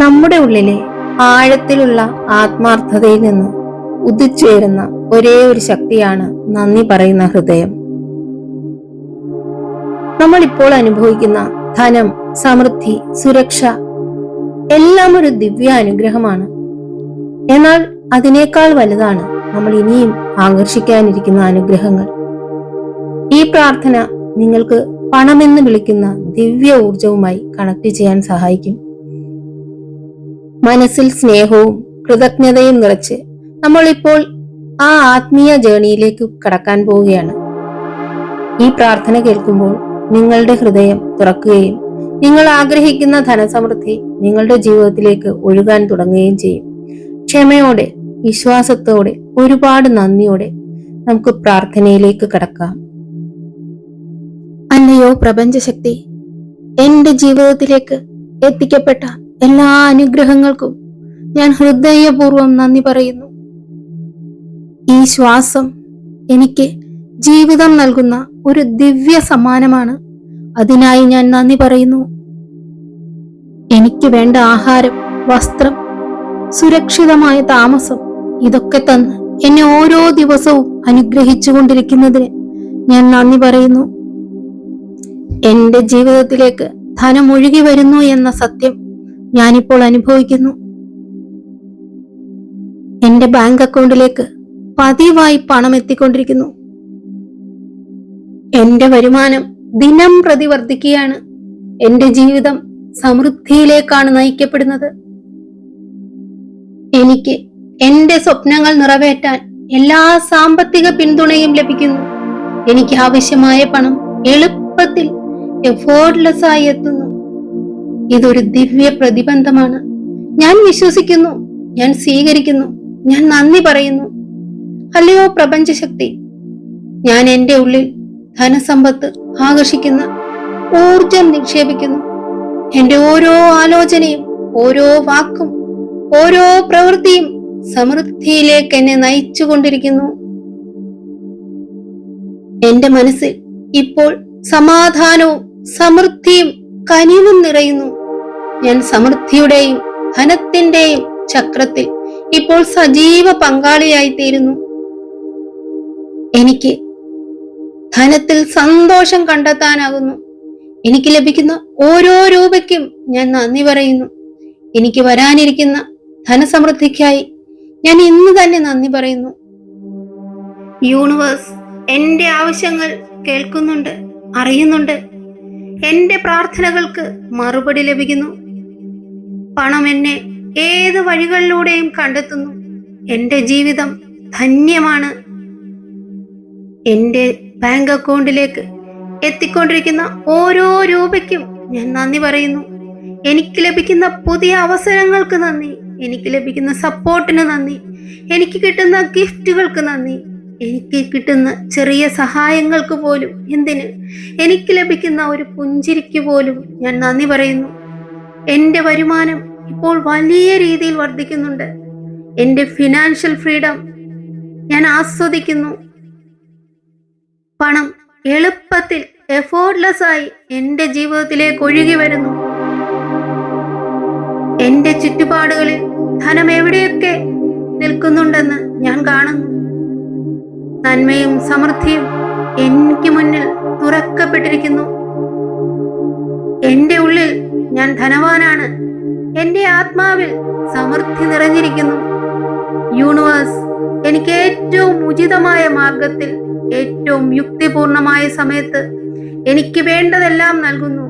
നമ്മുടെ ഉള്ളിലെ ആഴത്തിലുള്ള ആത്മാർത്ഥതയിൽ നിന്ന് ഉദിച്ചേരുന്ന ഒരേ ഒരു ശക്തിയാണ് നന്ദി പറയുന്ന ഹൃദയം. നമ്മൾ ഇപ്പോൾ അനുഭവിക്കുന്ന ധനം സമൃദ്ധി സുരക്ഷ എല്ലാം ഒരു ദിവ്യ അനുഗ്രഹമാണ്. എന്നാൽ അതിനേക്കാൾ വലുതാണ് നമ്മൾ ഇനിയും ആകർഷിക്കാനിരിക്കുന്ന അനുഗ്രഹങ്ങൾ. ഈ പ്രാർത്ഥന നിങ്ങൾക്ക് പണമെന്ന് വിളിക്കുന്ന ദിവ്യ ഊർജവുമായി കണക്ട് ചെയ്യാൻ സഹായിക്കും. മനസ്സിൽ സ്നേഹവും കൃതജ്ഞതയും നിറച്ച് നമ്മൾ ഇപ്പോൾ ആ ആത്മീയ ജേണിയിലേക്ക് കടക്കാൻ പോവുകയാണ്. ഈ പ്രാർത്ഥന കേൾക്കുമ്പോൾ നിങ്ങളുടെ ഹൃദയം തുറക്കുകയും നിങ്ങൾ ആഗ്രഹിക്കുന്ന ധനസമൃദ്ധി നിങ്ങളുടെ ജീവിതത്തിലേക്ക് ഒഴുകാൻ തുടങ്ങുകയും ചെയ്യും. ക്ഷമയോടെ വിശ്വാസത്തോടെ ഒരുപാട് നന്ദിയോടെ നമുക്ക് പ്രാർത്ഥനയിലേക്ക് കടക്കാം. അല്ലയോ പ്രപഞ്ചശക്തി എന്റെ ജീവിതത്തിലേക്ക് എത്തിക്കപ്പെട്ട എല്ലാ അനുഗ്രഹങ്ങൾക്കും ഞാൻ ഹൃദയപൂർവം നന്ദി പറയുന്നു. ഈ ശ്വാസം എനിക്ക് ജീവിതം നൽകുന്ന ഒരു ദിവ്യ സമ്മാനമാണ്. അതിനായി ഞാൻ നന്ദി പറയുന്നു. എനിക്ക് വേണ്ട ആഹാരം വസ്ത്രം സുരക്ഷിതമായ താമസം ഇതൊക്കെ തന്ന് എന്നെ ഓരോ ദിവസവും അനുഗ്രഹിച്ചുകൊണ്ടിരിക്കുന്നതിന് ഞാൻ നന്ദി പറയുന്നു. എന്റെ ജീവിതത്തിലേക്ക് ധനം ഒഴുകി വരുന്നു എന്ന സത്യം ഞാനിപ്പോൾ അനുഭവിക്കുന്നു. എന്റെ ബാങ്ക് അക്കൗണ്ടിലേക്ക് പതിവായി പണം എത്തിക്കൊണ്ടിരിക്കുന്നു. എന്റെ വരുമാനം ദിനം പ്രതി വർദ്ധിക്കുകയാണ് എന്റെ ജീവിതം സമൃദ്ധിയിലേക്കാണ് നയിക്കപ്പെടുന്നത്. എനിക്ക് എന്റെ സ്വപ്നങ്ങൾ നിറവേറ്റാൻ എല്ലാ സാമ്പത്തിക പിന്തുണയും ലഭിക്കുന്നു. എനിക്ക് ആവശ്യമായ പണം എളുപ്പത്തിൽ എഫോർഡ്ലെസ് ആയി എത്തുന്നു. ഇതൊരു ദിവ്യ പ്രതിബന്ധമാണ്. ഞാൻ വിശ്വസിക്കുന്നു ഞാൻ സ്വീകരിക്കുന്നു ഞാൻ നന്ദി പറയുന്നു. അല്ലയോ പ്രപഞ്ചശക്തി? ഞാൻ എന്റെ ഉള്ളിൽ ധനസമ്പത്ത് ആകർഷിക്കുന്ന ഊർജം നിക്ഷേപിക്കുന്നു. എന്റെ ഓരോ ആലോചനയും ഓരോ വാക്കും ഓരോ പ്രവൃത്തിയും സമൃദ്ധിയിലേക്ക് എന്നെ നയിച്ചുകൊണ്ടിരിക്കുന്നു. എന്റെ മനസ്സിൽ ഇപ്പോൾ സമാധാനവും സമൃദ്ധിയും കനിവും നിറയുന്നു. ഞാൻ സമൃദ്ധിയുടെയും ധനത്തിന്റെയും ചക്രത്തിൽ ഇപ്പോൾ സജീവ പങ്കാളിയായി തീരുന്നു. എനിക്ക് ധനത്തിൽ സന്തോഷം കണ്ടെത്താനാകുന്നു. എനിക്ക് ലഭിക്കുന്ന ഓരോ രൂപയ്ക്കും ഞാൻ നന്ദി പറയുന്നു. എനിക്ക് വരാനിരിക്കുന്ന ധനസമൃദ്ധിക്കായി ഞാൻ ഇന്ന് തന്നെ നന്ദി പറയുന്നു. യൂണിവേഴ്സ് എന്റെ ആവശ്യങ്ങൾ കേൾക്കുന്നുണ്ട് അറിയുന്നുണ്ട്. എന്റെ പ്രാർത്ഥനകൾക്ക് മറുപടി ലഭിക്കുന്നു. പണം എന്നെ ഏത് വഴികളിലൂടെയും കണ്ടെത്തുന്നു. എന്റെ ജീവിതം ധന്യമാണ്. എന്റെ ബാങ്ക് അക്കൗണ്ടിലേക്ക് എത്തിക്കൊണ്ടിരിക്കുന്ന ഓരോ രൂപയ്ക്കും ഞാൻ നന്ദി പറയുന്നു. എനിക്ക് ലഭിക്കുന്ന പുതിയ അവസരങ്ങൾക്ക് നന്ദി. എനിക്ക് ലഭിക്കുന്ന സപ്പോർട്ടിന് നന്ദി. എനിക്ക് കിട്ടുന്ന ഗിഫ്റ്റുകൾക്ക് നന്ദി. എനിക്ക് കിട്ടുന്ന ചെറിയ സഹായങ്ങൾക്ക് പോലും എന്തിന്? എനിക്ക് ലഭിക്കുന്ന ഒരു പുഞ്ചിരിക്ക് പോലും ഞാൻ നന്ദി പറയുന്നു. എന്റെ വരുമാനം ഇപ്പോൾ വലിയ രീതിയിൽ വർദ്ധിക്കുന്നുണ്ട്. എന്റെ ഫിനാൻഷ്യൽ ഫ്രീഡം ഞാൻ ആസ്വദിക്കുന്നു. പണം എളുപ്പത്തിൽ എഫോർട്ട്ലെസ് ആയി എന്റെ ജീവിതത്തിലേക്ക് ഒഴുകി വരുന്നു. എന്റെ ചുറ്റുപാടുകളിൽ ധനം എവിടെയൊക്കെ നിൽക്കുന്നുണ്ടെന്ന് ഞാൻ കാണുന്നു. നന്മയും സമൃദ്ധിയും എനിക്ക് മുന്നിൽ തുറക്കപ്പെട്ടിരിക്കുന്നു. എന്റെ ഉള്ളിൽ ഞാൻ ധനവാനാണ്. എന്റെ ആത്മാവിൽ സമൃദ്ധി നിറഞ്ഞിരിക്കുന്നു. യൂണിവേഴ്സ് എനിക്ക് ഏറ്റവും ഉചിതമായ മാർഗത്തിൽ ഏറ്റവും യുക്തിപൂർണമായ സമയത്ത് എനിക്ക് വേണ്ടതെല്ലാം നൽകുന്നു.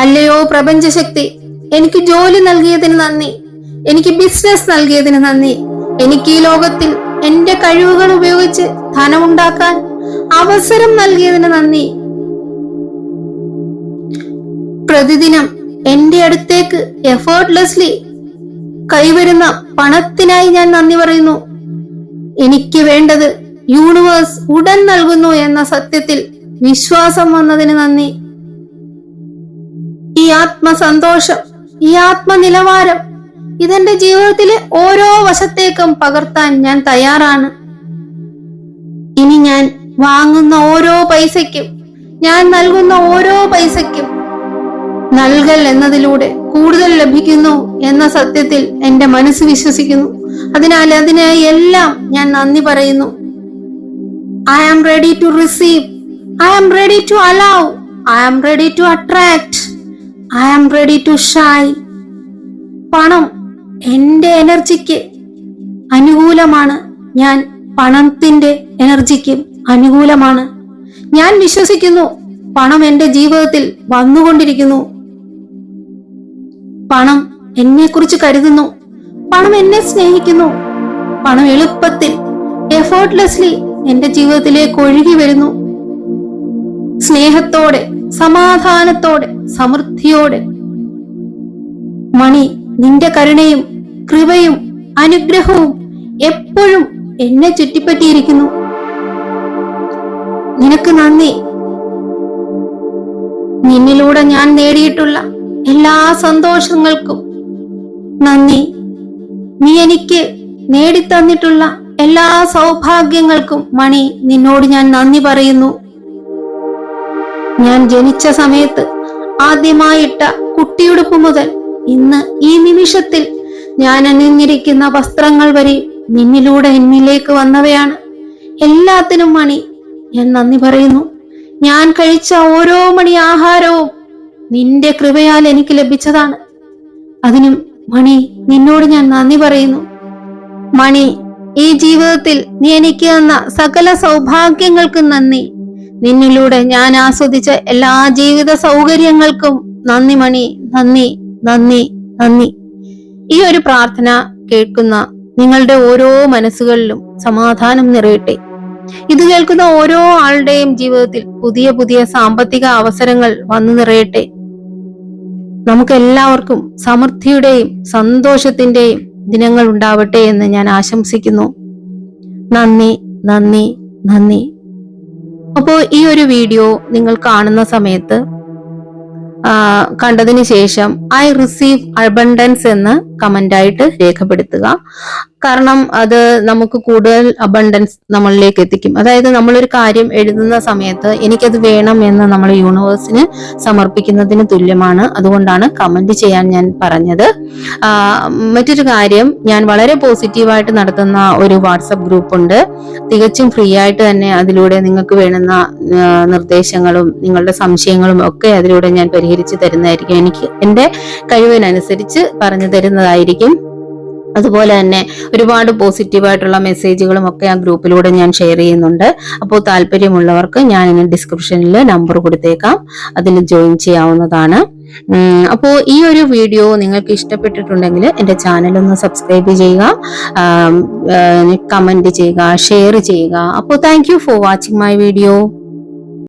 അല്ലയോ പ്രപഞ്ചശക്തി എനിക്ക് ജോലി നൽകിയതിന് നന്ദി എനിക്ക് ബിസിനസ് നൽകിയതിന് നന്ദി എനിക്ക് ഈ ലോകത്തിൽ എന്റെ കഴിവുകൾ ഉപയോഗിച്ച് ധനമുണ്ടാക്കാൻ അവസരം നൽകിയതിന് നന്ദി. പ്രതിദിനം എന്റെ അടുത്തേക്ക് എഫേർട്ട്ലെസ്ലി കൈവരുന്ന പണത്തിനായി ഞാൻ നന്ദി പറയുന്നു. എനിക്ക് വേണ്ടത് യൂണിവേഴ്സ് ഉടൻ നൽകുന്നു എന്ന സത്യത്തിൽ വിശ്വാസം വന്നതിന് നന്ദി. ഈ ആത്മസന്തോഷം ഈ ആത്മനിലവാരം ഇതെന്റെ ജീവിതത്തിലെ ഓരോ വശത്തേക്കും പകർത്താൻ ഞാൻ തയ്യാറാണ്. ഇനി ഞാൻ വാങ്ങുന്ന ഓരോ പൈസയ്ക്കും ഞാൻ നൽകുന്ന ഓരോ പൈസയ്ക്കും നൽകൽ എന്നതിലൂടെ കൂടുതൽ ലഭിക്കുന്നു എന്ന സത്യത്തിൽ എന്റെ മനസ്സ് വിശ്വസിക്കുന്നു. അതിനാൽ അതിനായി എല്ലാം ഞാൻ നന്ദി പറയുന്നു. I am ready to receive I am ready to allow I am ready to attract I am ready to shy പണം എന്റെ എനർജിക്ക് അനുകൂലമാണ്. ഞാൻ പണത്തിന്റെ എനർജിക്ക് അനുകൂലമാണ്. ഞാൻ വിശ്വസിക്കുന്നു പണം എന്റെ ജീവിതത്തിൽ വന്നുകൊണ്ടിരിക്കുന്നു. പണം എന്നെ കുറിച്ച് കരുതുന്നു. പണം എന്നെ സ്നേഹിക്കുന്നു. പണം എളുപ്പത്തിൽ എഫേർട്ട്ലെസ്ലി എന്റെ ജീവിതത്തിലേക്ക് ഒഴുകി വരുന്നു. സ്നേഹത്തോടെ സമാധാനത്തോടെ സമൃദ്ധിയോടെ. മണി നിന്റെ കരുണയും കൃപയും അനുഗ്രഹവും എപ്പോഴും എന്നെ ചുറ്റിപ്പറ്റിയിരിക്കുന്നു. നിനക്ക് നന്ദി. നിന്നിലൂടെ ഞാൻ നേടിയിട്ടുള്ള എല്ലാ സന്തോഷങ്ങൾക്കും നന്ദി. നീ എനിക്ക് നേടിത്തന്നിട്ടുള്ള എല്ലാ സൗഭാഗ്യങ്ങൾക്കും മണി നിന്നോട് ഞാൻ നന്ദി പറയുന്നു. ഞാൻ ജനിച്ച സമയത്ത് ആദ്യമായിട്ട കുട്ടിയുടുപ്പ് മുതൽ ഇന്ന് ഈ നിമിഷത്തിൽ ഞാൻ അണിഞ്ഞിരിക്കുന്ന വസ്ത്രങ്ങൾ വരെ നിന്നിലൂടെ എന്നിലേക്ക് വന്നവയാണ്. എല്ലാത്തിനും മണി ഞാൻ നന്ദി പറയുന്നു. ഞാൻ കഴിച്ച ഓരോ മണി ആഹാരവും നിന്റെ കൃപയാൽ എനിക്ക് ലഭിച്ചതാണ്. അതിനും മണി നിന്നോട് ഞാൻ നന്ദി പറയുന്നു. മണി ഈ ജീവിതത്തിൽ നീ എനിക്ക് തന്ന സകല സൗഭാഗ്യങ്ങൾക്കും നന്ദി. നിന്നിലൂടെ ഞാൻ ആസ്വദിച്ച എല്ലാ ജീവിത സൗകര്യങ്ങൾക്കും നന്ദി മണി. നന്ദി നന്ദി നന്ദി. ഈ ഒരു പ്രാർത്ഥന കേൾക്കുന്ന നിങ്ങളുടെ ഓരോ മനസ്സുകളിലും സമാധാനം നിറയട്ടെ. ഇത് കേൾക്കുന്ന ഓരോ ആളുടെയും ജീവിതത്തിൽ പുതിയ പുതിയ സാമ്പത്തിക അവസരങ്ങൾ വന്നു നിറയട്ടെ. നമുക്ക് എല്ലാവർക്കും സമൃദ്ധിയുടെയും സന്തോഷത്തിന്റെയും ദിനങ്ങൾ ഉണ്ടാവട്ടെ എന്ന് ഞാൻ ആശംസിക്കുന്നു. നന്ദി നന്ദി നന്ദി. അപ്പോൾ ഈ ഒരു വീഡിയോ നിങ്ങൾ കാണുന്ന സമയത്ത് കണ്ടതിന് ശേഷം ഐ റിസീവ് അബണ്ടൻസ് എന്ന് കമന്റ് ആയിട്ട് രേഖപ്പെടുത്തുക. കാരണം അത് നമുക്ക് കൂടുതൽ അബണ്ടൻസ് നമ്മളിലേക്ക് എത്തിക്കും. അതായത് നമ്മളൊരു കാര്യം എഴുതുന്ന സമയത്ത് എനിക്കത് വേണം എന്ന് നമ്മൾ യൂണിവേഴ്സിന് സമർപ്പിക്കുന്നതിന് തുല്യമാണ്. അതുകൊണ്ടാണ് കമന്റ് ചെയ്യാൻ ഞാൻ പറഞ്ഞത്. മറ്റൊരു കാര്യം ഞാൻ വളരെ പോസിറ്റീവായിട്ട് നടത്തുന്ന ഒരു വാട്സപ്പ് ഗ്രൂപ്പ് ഉണ്ട്. തികച്ചും ഫ്രീ ആയിട്ട് തന്നെ അതിലൂടെ നിങ്ങൾക്ക് വേണ്ടുന്ന നിർദ്ദേശങ്ങളും നിങ്ങളുടെ സംശയങ്ങളും ഒക്കെ അതിലൂടെ ഞാൻ പരിഹരിച്ചു തരുന്നതായിരിക്കും. എനിക്ക് എന്റെ കഴിവിനനുസരിച്ച് പറഞ്ഞു തരുന്നതായിരിക്കും. അതുപോലെ തന്നെ ഒരുപാട് പോസിറ്റീവായിട്ടുള്ള മെസ്സേജുകളും ഒക്കെ ആ ഗ്രൂപ്പിലൂടെ ഞാൻ ഷെയർ ചെയ്യുന്നുണ്ട്. അപ്പോൾ താല്പര്യമുള്ളവർക്ക് ഞാൻ ഇനി ഡിസ്ക്രിപ്ഷനിൽ നമ്പർ കൊടുത്തേക്കാം. അതിൽ ജോയിൻ ചെയ്യാവുന്നതാണ്. അപ്പോൾ ഈ ഒരു വീഡിയോ നിങ്ങൾക്ക് ഇഷ്ടപ്പെട്ടിട്ടുണ്ടെങ്കിൽ എന്റെ ചാനൽ ഒന്ന് സബ്സ്ക്രൈബ് ചെയ്യുക. കമന്റ് ചെയ്യുക ഷെയർ ചെയ്യുക. അപ്പോൾ thank for watching my video